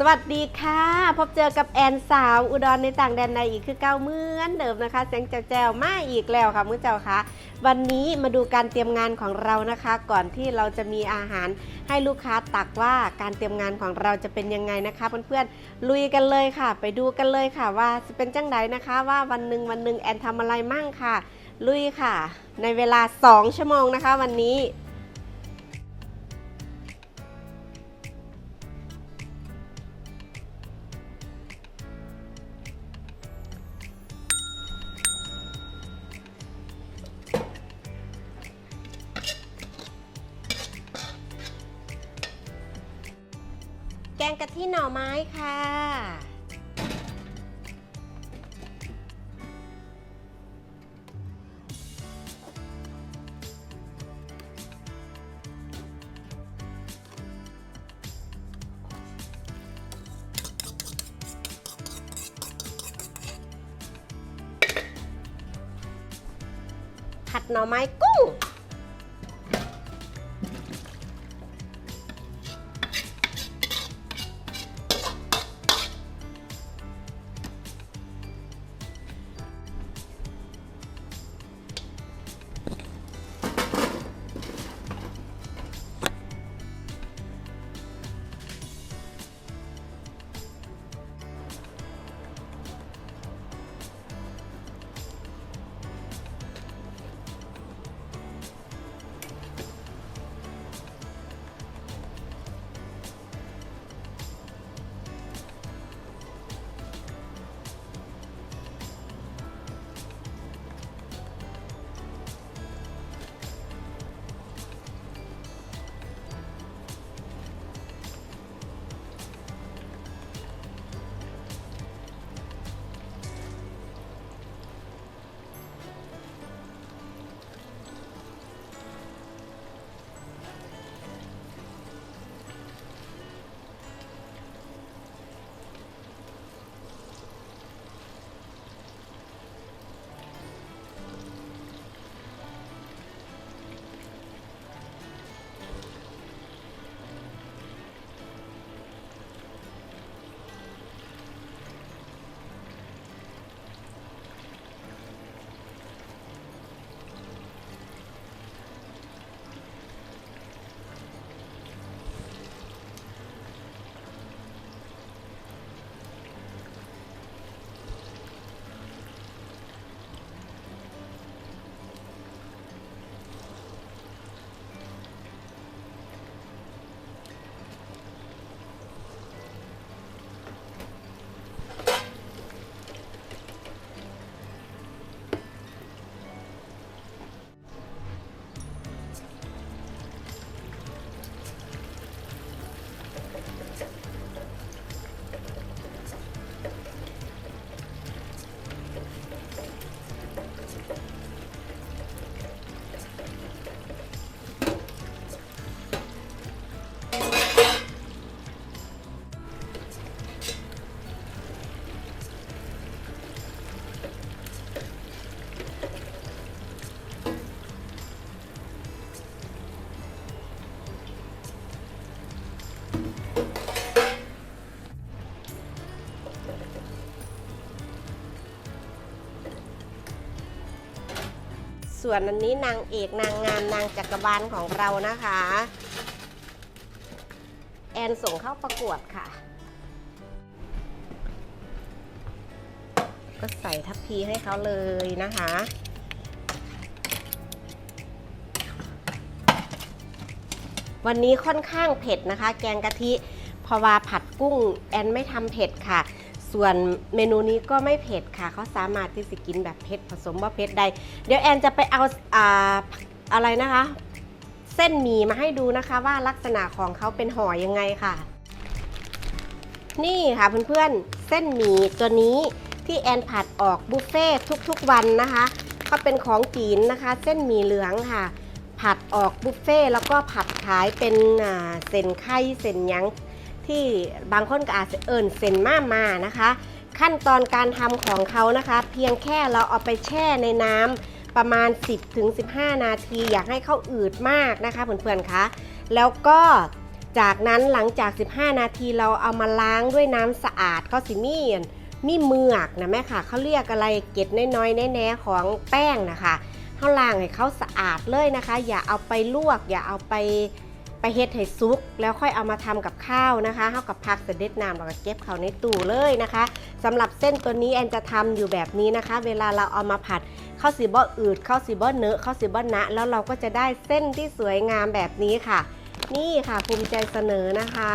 สวัสดีค่ะ พบเจอกับแอนสาวอุดรในต่างแดนในอีกคือเก้าเหมือนเดิมนะคะเสียงแจวๆมาอีกแล้วค่ะมื้อเจ้าค่ะวันนี้มาดูการเตรียมงานของเรานะคะ ก่อนที่เราจะมีอาหารให้ลูกค้าตักว่าการเตรียมงานของเราจะเป็นยังไงนะคะเพื่อนๆลุยกันเลยค่ะ ไปดูกันเลยค่ะว่าจะเป็นจังไดนะคะ ว่าวันหนึ่งวันหนึ่งแอนทำอะไรมั่งค่ะ ลุยค่ะ ในเวลา 2 ชั่วโมงนะคะ วันนี้ งกะทิหน่อไม้ค่ะ ผัดหน่อไม้กุ้ง ส่วนอันนี้นางเอกนางงามนางจักรบาลของเรานะคะ แอนส่งเข้าประกวดค่ะ ก็ใส่ทัพพีให้เขาเลยนะคะ วันนี้ค่อนข้างเผ็ดนะคะ แกงกะทิเพราะว่าผัดกุ้งแอนไม่ทำเผ็ดค่ะ ส่วนเมนูนี้ก็ไม่เผ็ดค่ะ เขาสามารถที่จะกินแบบเผ็ดผสมว่าเผ็ดได้เดี๋ยวแอนจะไปเอาอาอะไรนะคะ เส้นหมี่มาให้ดูนะคะ ว่าลักษณะของเขาเป็นห่อยังไงค่ะ นี่ค่ะเพื่อนๆเส้นหมี่ตัวนี้ที่แอนผัดออกบุฟเฟ่ทุกๆวันนะคะเขาเป็นของจีนนะคะ เส้นหมี่เหลืองค่ะ ผัดออกบุฟเฟ่แล้วก็ผัดขายเป็นเส้นไข่เส้นยังที่บางคนก็อาจจะเอิญเส้นมามานะคะ ขั้นตอนการทำของเขานะคะ เพียงแค่เราเอาไปแช่ในน้ำประมาณ 10-15 นาที อยากให้เขาอืดมากนะคะเพื่อนๆคะแล้วก็จากนั้นหลังจาก 15 นาทีเราเอามาล้างด้วยน้ำสะอาดเขาสิมีนมีเมือกนะแม่ค่ะเขาเรียกอะไรเกล็ดน้อยๆแน่ๆของแป้งนะคะ เขาล้างให้เขาสะอาดเลยนะคะ อย่าเอาไปลวก อย่าเอาไปไปเฮ็ดให้ซุก แล้วค่อยเอามาทำกับข้าวนะคะเท่ากับพักเสด็จน้ำแล้วก็เก็บเขาในตู้เลยนะคะสำหรับเส้นตัวนี้แอนจะทำอยู่แบบนี้นะคะ เวลาเราเอามาผัดข้าวสีบ่อืดข้าวสีบ่เนื้อข้าวสีบ่หนะแล้วเราก็จะได้เส้นที่สวยงามแบบนี้ค่ะ นี่ค่ะภูมิใจเสนอนะคะ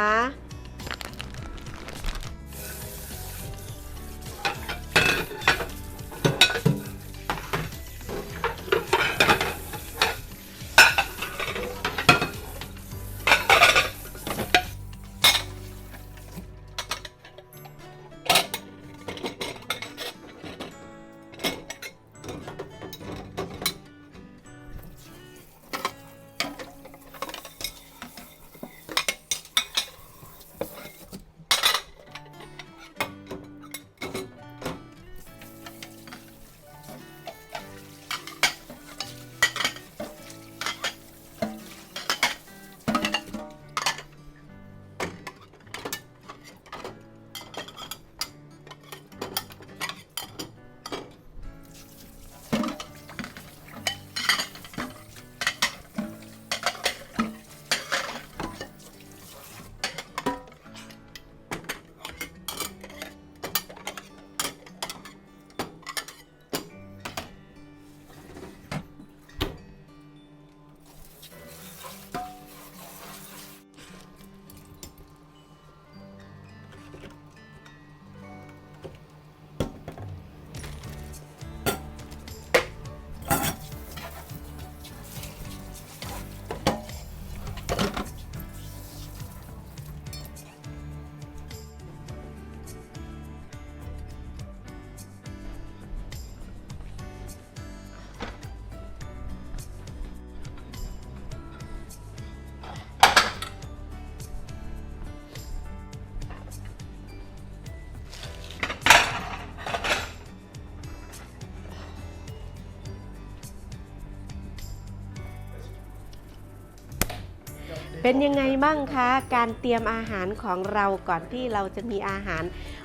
เป็นยังไงบ้างคะ การเตรียมอาหารของเราก่อนที่เราจะมีอาหาร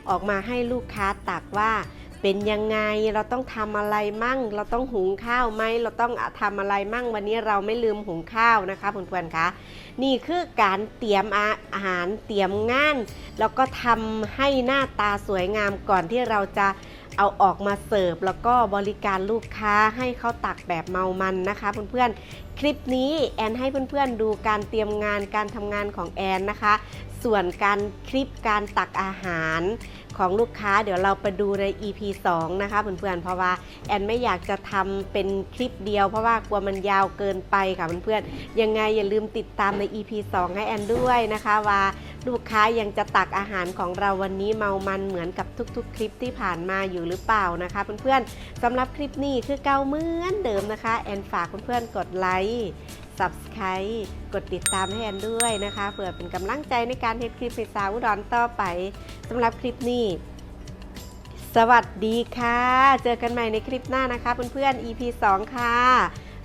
ออกมาให้ลูกค้าตักว่าเป็นยังไงเราต้องทำอะไรมั่ง เราต้องหุงข้าวไหมเราต้องทำอะไรมั่ง วันนี้เราไม่ลืมหุงข้าวนะคะเพื่อนๆคะนี่คือการเตรียมอาหารเตรียมงาน แล้วก็ทำให้หน้าตาสวยงามก่อนที่เราจะ เอาออกมาเสิร์ฟแล้วก็บริการลูกค้าให้เขาตักแบบเมามันนะคะเพื่อนๆ คลิปนี้แอนให้เพื่อนๆดูการเตรียมงานการทำงานของแอนนะคะ ส่วนการคลิปการตักอาหารของลูกค้าเดี๋ยวเราไปดูใน EP 2 นะคะเพื่อนๆ เพราะว่าแอนไม่อยากจะทำเป็นคลิปเดียวเพราะว่ากลัวมันยาวเกินไปค่ะเพื่อนๆ ยังไงอย่าลืมติดตามใน EP 2 ให้แอนด้วยนะคะว่า ลูกค้ายังจะตักอาหารของเราวันนี้เมามันเหมือนกับทุกๆ คลิปที่ผ่านมาอยู่หรือเปล่านะคะเพื่อนๆสำหรับคลิปนี้คือเก้าเหมือนเดิมนะคะ แอนฝากเพื่อนๆกดไลค์ Subscribe กดติดตามให้แอนด้วยนะคะเพื่อเป็นกำลังใจในการเทดคลิปให้สาวอุดรต่อไปสำหรับคลิปนี้สวัสดีค่ะ เจอกันใหม่ในคลิปหน้านะคะเพื่อนๆ EP 2 ค่ะ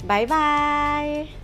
บ๊ายบาย